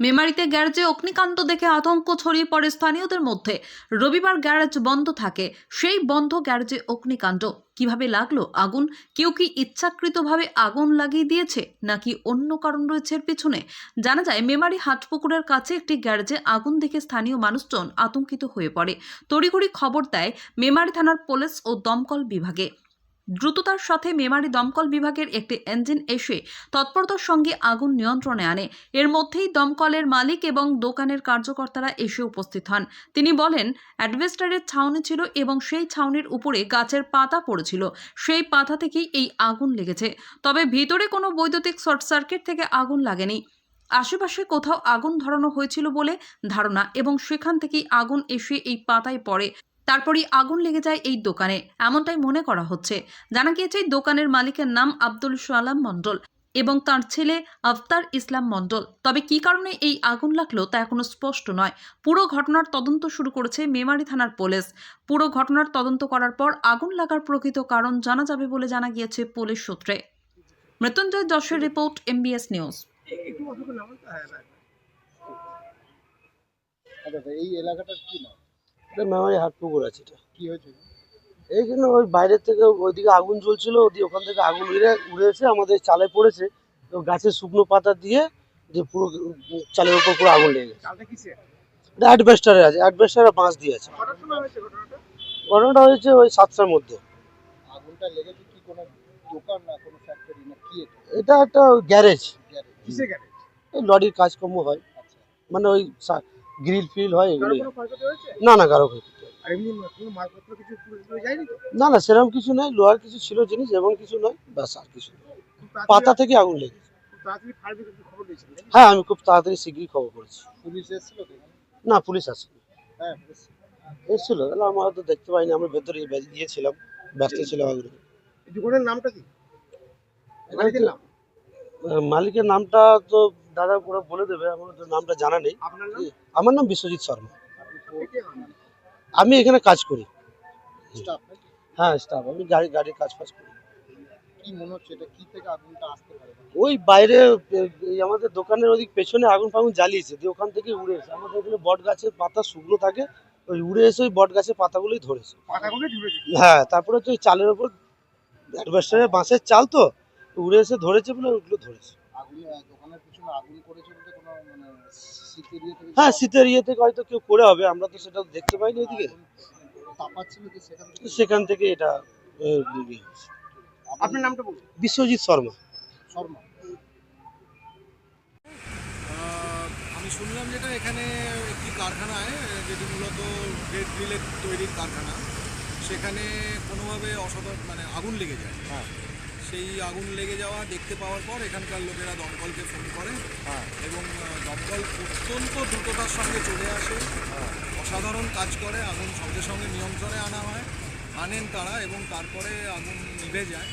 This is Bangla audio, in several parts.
মেমারিতে গ্যারেজে অগ্নিকাণ্ড দেখে আতঙ্ক ছড়িয়ে পড়ে স্থানীয়দের মধ্যে। রবিবার গ্যারেজ বন্ধ থাকে। সেই বন্ধ গ্যারেজে অগ্নিকাণ্ড। কীভাবে লাগল আগুন? কেউ কি ইচ্ছাকৃতভাবে আগুন লাগিয়ে দিয়েছে? নাকি অন্য কারণ রয়েছে এর পিছনে? জানা যায়, মেমারি হাটপুকুরের কাছে একটি গ্যারেজে আগুন দেখে স্থানীয় মানুষজন আতঙ্কিত হয়ে পড়ে। তড়িঘড়ি খবর দেয়, মেমারি থানার পুলিশ ও দমকল বিভাগে। দ্রুততার সাথে মেমারি দমকল বিভাগের একটি ইঞ্জিন এসে তৎপরতার সঙ্গে আগুন নিয়ন্ত্রণে আনে। এর মধ্যেই দমকলের মালিক এবং দোকানের কার্যকর্তারা এসে উপস্থিত হন। তিনি বলেন, অ্যাডভেস্টারের ছাউনি ছিল এবং সেই ছাউনির উপরে গাছের পাতা পড়েছিল। সেই পাতা থেকেই এই আগুন লেগেছে। তবে ভিতরে কোনো বৈদ্যুতিক শর্ট সার্কিট থেকে আগুন লাগেনি। আশেপাশে কোথাও আগুন ধরানো হয়েছিল বলে ধারণা এবং সেখান থেকেই আগুন এসে এই পাতায় পড়ে। তারপরই আগুন লেগে যায় এই দোকানে। এমনটাই মনে করা হচ্ছে। জানা গিয়েছে দোকানের মালিকের নাম আব্দুল সালাম মণ্ডল এবং তার ছেলে আফতার ইসলাম মণ্ডল। তবে কি কারণে এই আগুন লাগল তা এখনও স্পষ্ট নয়। পুরো ঘটনার তদন্ত শুরু করেছে মেমারি থানার পুলিশ। পুরো ঘটনার তদন্ত করার পর আগুন লাগার প্রকৃত কারণ জানা যাবে বলে জানা গিয়েছে পুলিশ সূত্রে। মৃত্যুঞ্জয় যশের রিপোর্ট এমবিএস নিউজ। আচ্ছা আচ্ছা, এই এলাকাটার কি নাম? এটা মেমারি হাট পুকুর আছে এটা। কি হয়েছে? এইখানে ওই বাইরের থেকে ওইদিকে আগুন জ্বলছিল ওদিকে ওখান থেকে আগুন উড়ে উড়ে এসে আমাদের চালে পড়েছে। তো গাছের শুকনো পাতা দিয়ে যে পুরো চালের উপর পুরো আগুন লেগে গেছে। এটা অ্যাডভেস্টারে আছে অ্যাডভেস্টারে বাঁশ দিয়ে আছে। ঘটনাটা? হয়েছে ওই সাতটার মধ্যে। আগুনটা লেগেছে কি কোনো দোকান না কোনো ফ্যাক্টরি না কি এটা? একটা গ্যারেজ গ্যারেজ এই লরির কাজকর্ম হয়। আচ্ছা। মানে ওই গ্রিল ফিল হয় হয়েছে? না না কারও ক্ষতি না না সেরকম কিছু নয়। লোহার কিছু ছিল জিনিস এমন কিছু নয় ব্যাস আর কিছু পাতা থেকে আগুন লেগেছে? হ্যাঁ আমি খুব তাড়াতাড়ি শীঘ্রই খবর করেছি? না পুলিশ আসেনি। হ্যাঁ এসেছিল। তাহলে আমরা হয়তো দেখতে পাইনি আমরা ভেতরে গিয়েছিলাম ব্যস্ত ছিলাম আগুনে এই দোকানের নামটা কি? মালিকের নামটা তো দাদা পুরো বলে দেবে আমার তো নামটা জানা নেই। আমার নাম বিশ্বজিৎ শর্মা। আমি এখানে কাজ করি। স্টাফ হ্যাঁ স্টাফ। আমি গাড়ি গাড়ির কাজ ফাজ করি। ওই বাইরে আমাদের দোকানের ওদিক পেছনে আগুন ফাগুন জ্বালিয়েছে দিয়ে ওখান থেকে উড়ে এসে আমাদের এখানে বট গাছের পাতা শুকনো থাকে ওই উড়ে এসে ওই বট গাছের পাতাগুলোই ধরেছে? হ্যাঁ তারপরে হচ্ছে ওই চালের ওপর অ্যাডভেস্টারের বাঁশের চাল তো উড়ে এসে ধরেছে বলে ওইগুলো ধরেছে। মানে হ্যাঁ শীতের ইয়ে থেকে হয়তো কেউ করে হবে আমরা তো সেটা দেখতে পাইনি ওইদিকে। সেখান থেকে? এটা। আপনার নামটা বলুন। বিশ্বজিৎ শর্মা। শর্মা। আমি শুনলাম যেটা এখানে একটি কারখানায় যেটি মূলত গ্রেড গ্রিলের তৈরির কারখানা সেখানে কোনোভাবে অসাধারণ মানে আগুন লেগে যায়। হ্যাঁ। সেই আগুন লেগে যাওয়া দেখতে পাওয়ার পর এখানকার লোকেরা দমকলকে ফোন করে। হ্যাঁ। এবং দমকল অত্যন্ত দ্রুততার সঙ্গে চলে আসে। হ্যাঁ। অসাধারণ কাজ করে আগুন সঙ্গে সঙ্গে নিয়ন্ত্রণে আনা হয় আনেন তারা এবং তারপরে আগুন নিভে যায়।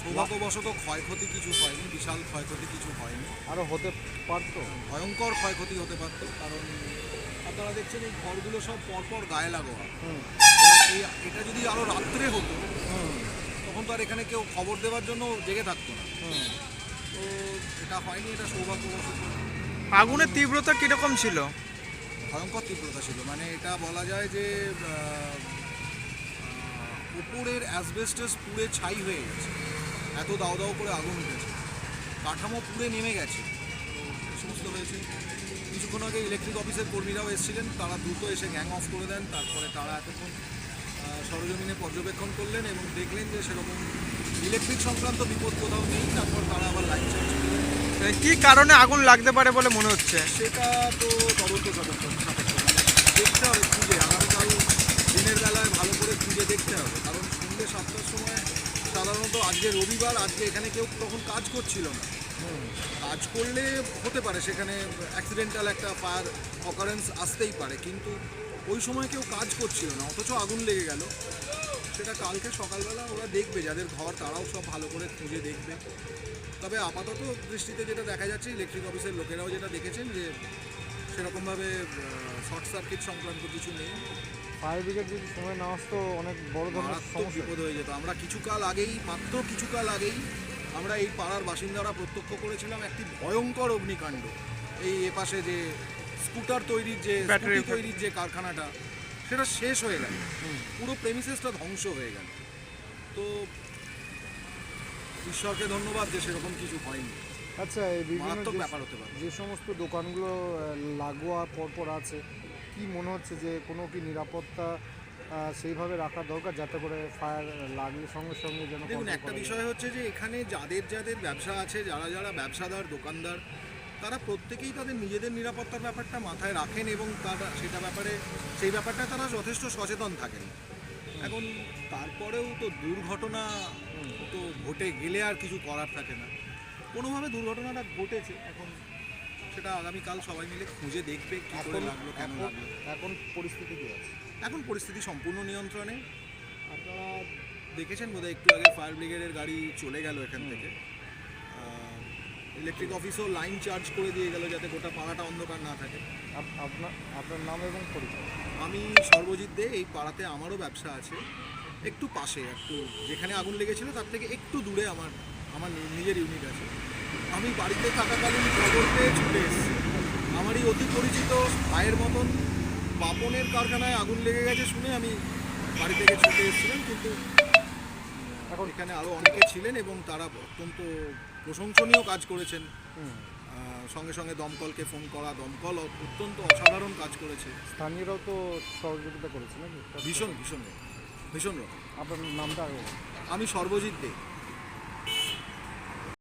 সৌভাগ্যবশত ক্ষয়ক্ষতি কিছু হয়নি বিশাল ক্ষয়ক্ষতি কিছু হয়নি। আরও হতে পারতো। ভয়ঙ্কর ক্ষয়ক্ষতি হতে পারতো কারণ আপনারা দেখছেন এই ঘরগুলো সব পরপর গায়ে লাগোয়া। এই এটা যদি আরও রাত্রে হতো তখন তো আর এখানে কেউ খবর দেওয়ার জন্য জেগে থাকতো না। তো এটা হয়নি এটা সৌভাগ্যবশত আগুনের তীব্রতা কীরকম ছিল? ভয়ঙ্কর তীব্রতা ছিল। মানে এটা বলা যায় যে উপরের অ্যাসবেস্টাস পুড়ে ছাই হয়ে গেছে। এত দাও দাও করে আগুন উঠেছে। কাঠামো পুড়ে নেমে গেছে। তো সমস্ত হয়েছে। কিছুক্ষণ আগে ইলেকট্রিক অফিসের কর্মীরাও এসেছিলেন। তারা দ্রুত এসে গ্যাং অফ করে দেন। তারপরে তারা এতক্ষণ সরজমিনে পর্যবেক্ষণ করলেন এবং দেখলেন যে সেরকম ইলেকট্রিক সংক্রান্ত বিপদ কোথাও নেই তারপর তারা আবার লাইন চার্জ কি কারণে আগুন লাগতে পারে বলে মনে হচ্ছে? সেটা তো তদন্ত সাপেক্ষ। দেখতে হবে খুঁজে। আগামীকাল দিনের বেলায় ভালো করে খুঁজে দেখতে হবে। কারণ সন্ধ্যে সাতটার সময় সাধারণত আজকে রবিবার আজকে এখানে কেউ তখন কাজ করছিল না। কাজ করলে হতে পারে সেখানে অ্যাক্সিডেন্টাল একটা ফায়ার অকারেন্স আসতেই পারে। কিন্তু ওই সময় কেউ কাজ করছিল না অথচ আগুন লেগে গেল। সেটা কালকে সকালবেলা ওরা দেখবে যাদের ঘর তারাও সব ভালো করে খুঁজে দেখবে। তবে আপাতত দৃষ্টিতে যেটা দেখা যাচ্ছে ইলেকট্রিক অফিসের লোকেরাও যেটা দেখেছেন যে সেরকমভাবে শর্ট সার্কিট সংক্রান্ত কিছু নেই। ফায়ার ব্রিগেড যদি সময় না আসতো অনেক বড় ধরনের বিপদ হয়ে যেত। আমরা কিছুকাল আগেই মাত্র কিছুকাল আগেই আমরা এই পাড়ার বাসিন্দারা প্রত্যক্ষ করেছিলাম একটি ভয়ঙ্কর অগ্নিকাণ্ড। এই এপাশে যে স্কুটার তৈরির যে ব্যাটারি তৈরির যে কারখানাটা সেটা শেষ হয়ে গেল। পুরো প্রেমিসেসটা ধ্বংস হয়ে গেল। তো ঈশ্বরকে ধন্যবাদ যে সেরকম কিছু হয়নি। আচ্ছা এই বিভিন্ন মারাত্মক যে- ব্যাপার হতে পারে। যে সমস্ত দোকানগুলো লাগোয়া পরপর আছে কি মনে হচ্ছে যে কোনো কি নিরাপত্তা সেইভাবে রাখা দরকার যাতে করে ফায়ার লাগলে সঙ্গে সঙ্গে যেন দেখুন একটা বিষয় হচ্ছে যে এখানে যাদের যাদের ব্যবসা আছে যারা যারা ব্যবসাদার দোকানদার তারা প্রত্যেকেই তাদের নিজেদের নিরাপত্তার ব্যাপারটা মাথায় রাখেন এবং তারা সেটা ব্যাপারে সেই ব্যাপারটা তারা যথেষ্ট সচেতন থাকেন। এখন তারপরেও তো দুর্ঘটনা তো ঘটে গেলে আর কিছু করার থাকে না। কোনোভাবে দুর্ঘটনাটা ঘটেছে এখন সেটা আগামীকাল সবাই মিলে খুঁজে দেখবে কি করে লাগল কেন লাগল। এখন পরিস্থিতি কি আছে? এখন পরিস্থিতি সম্পূর্ণ নিয়ন্ত্রণে। আপনারা দেখেছেন বোধহয় একটু আগে ফায়ার ব্রিগেডের গাড়ি চলে গেল এখান থেকে। ইলেকট্রিক অফিসও লাইন চার্জ করে দিয়ে গেল যাতে গোটা পাড়াটা অন্ধকার না থাকে। আপনার আপনার নাম এবং পরিচয়? আমি সর্বজিৎ দে এই পাড়াতে আমারও ব্যবসা আছে। একটু পাশে একটু যেখানে আগুন লেগেছিল তার থেকে একটু দূরে আমার আমার নিজের ইউনিট আছে। আমি বাড়িতে থাকাকালীন খবর পেয়ে ছুটে এসেছি। আমারই অতি পরিচিত ভাইয়ের মতন বাপনের কারখানায় আগুন লেগে গেছে শুনে আমি বাড়ি থেকে ছুটে এসেছিলাম কিন্তু এখন এখানে আরও অনেকে ছিলেন এবং তারা অত্যন্ত প্রশংসনীয় কাজ করেছেন। সঙ্গে সঙ্গে দমকলকে ফোন করা দমকল অত্যন্ত অসাধারণ কাজ করেছে। স্থানীয়রাও তো সহযোগিতা করেছে নাকি? ভীষণ ভীষণ ভীষণ রকম। আপনার নামটা আমি সর্বজিৎ দে।